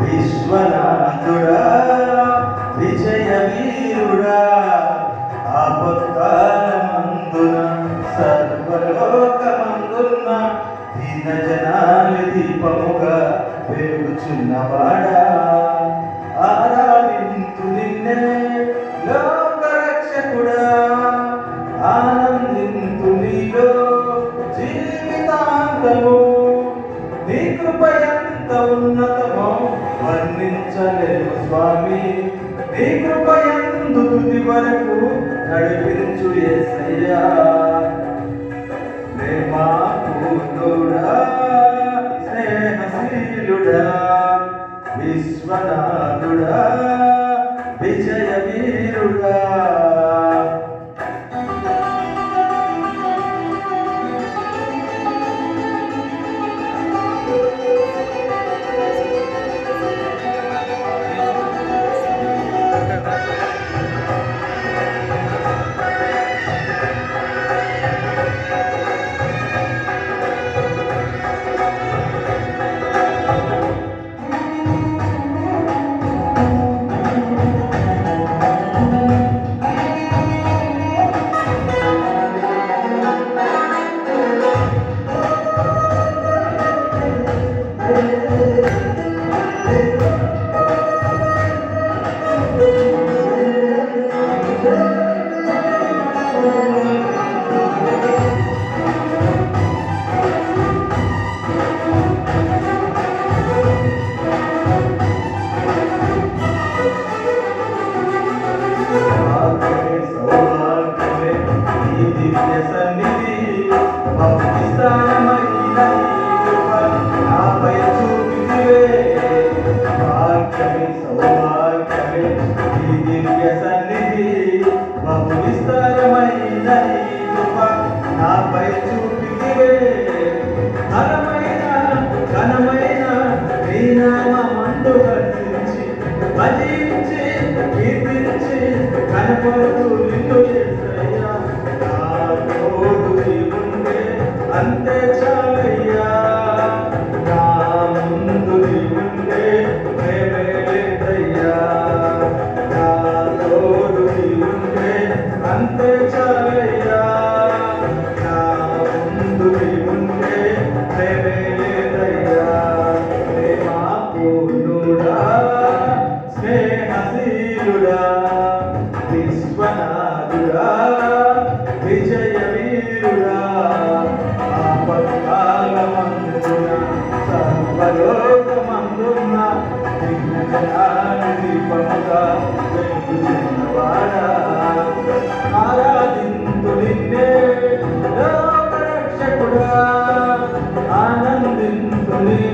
విశ్వనాథుడా విజయ వీరుడా ఆపత్కాలమందున సర్వలోకమందున్న దీన జనాలి దీపముగా పెరుగుచున్నవాడా నీ ఉన్నతమో వర్ణించలేము స్వామి. నీ తుది వరకు నడిపించు ఏసయ్యా. నే స్నేహశీలుడా విశ్వనాథుడా విజయ వీరుడా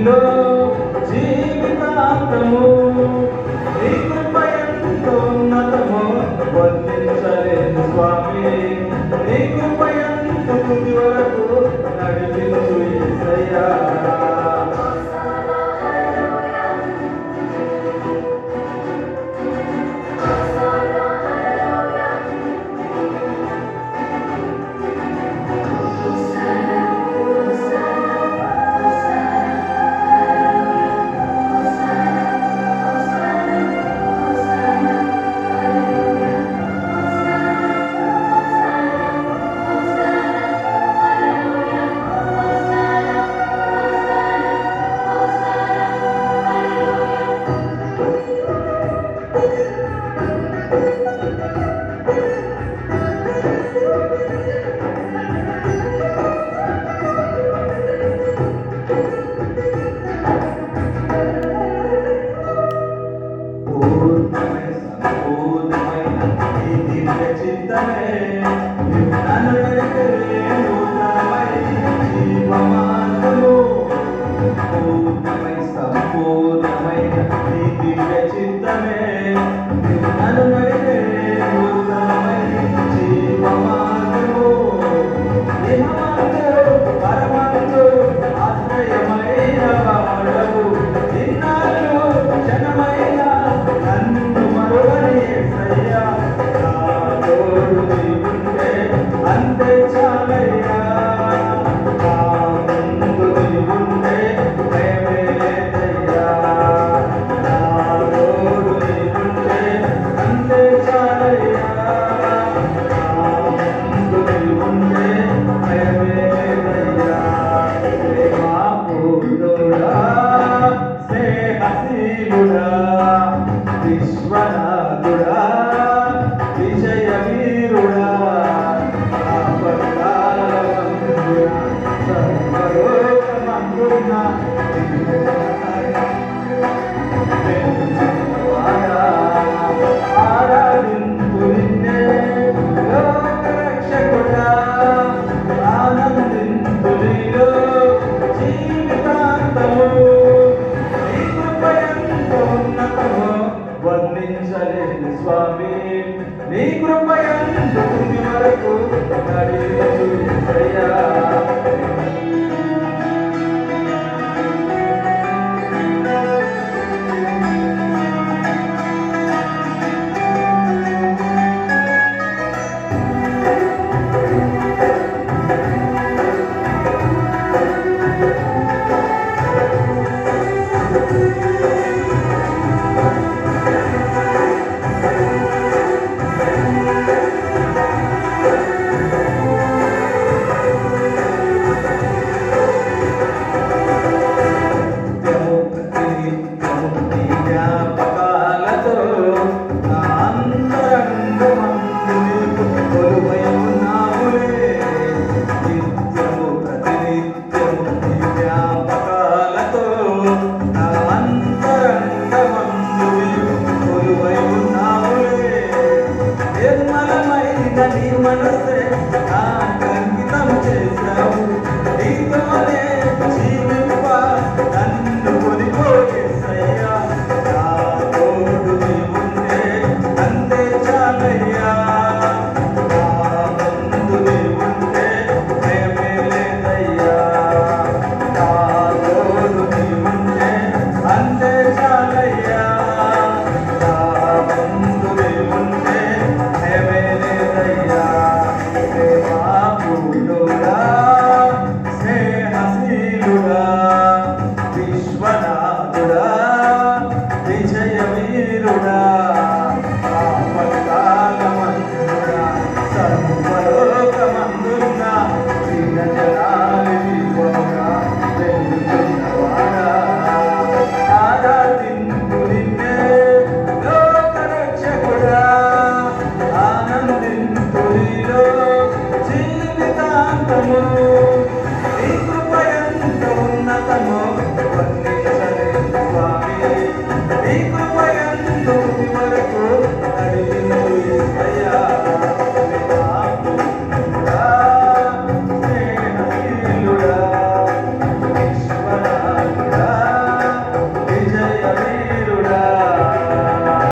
não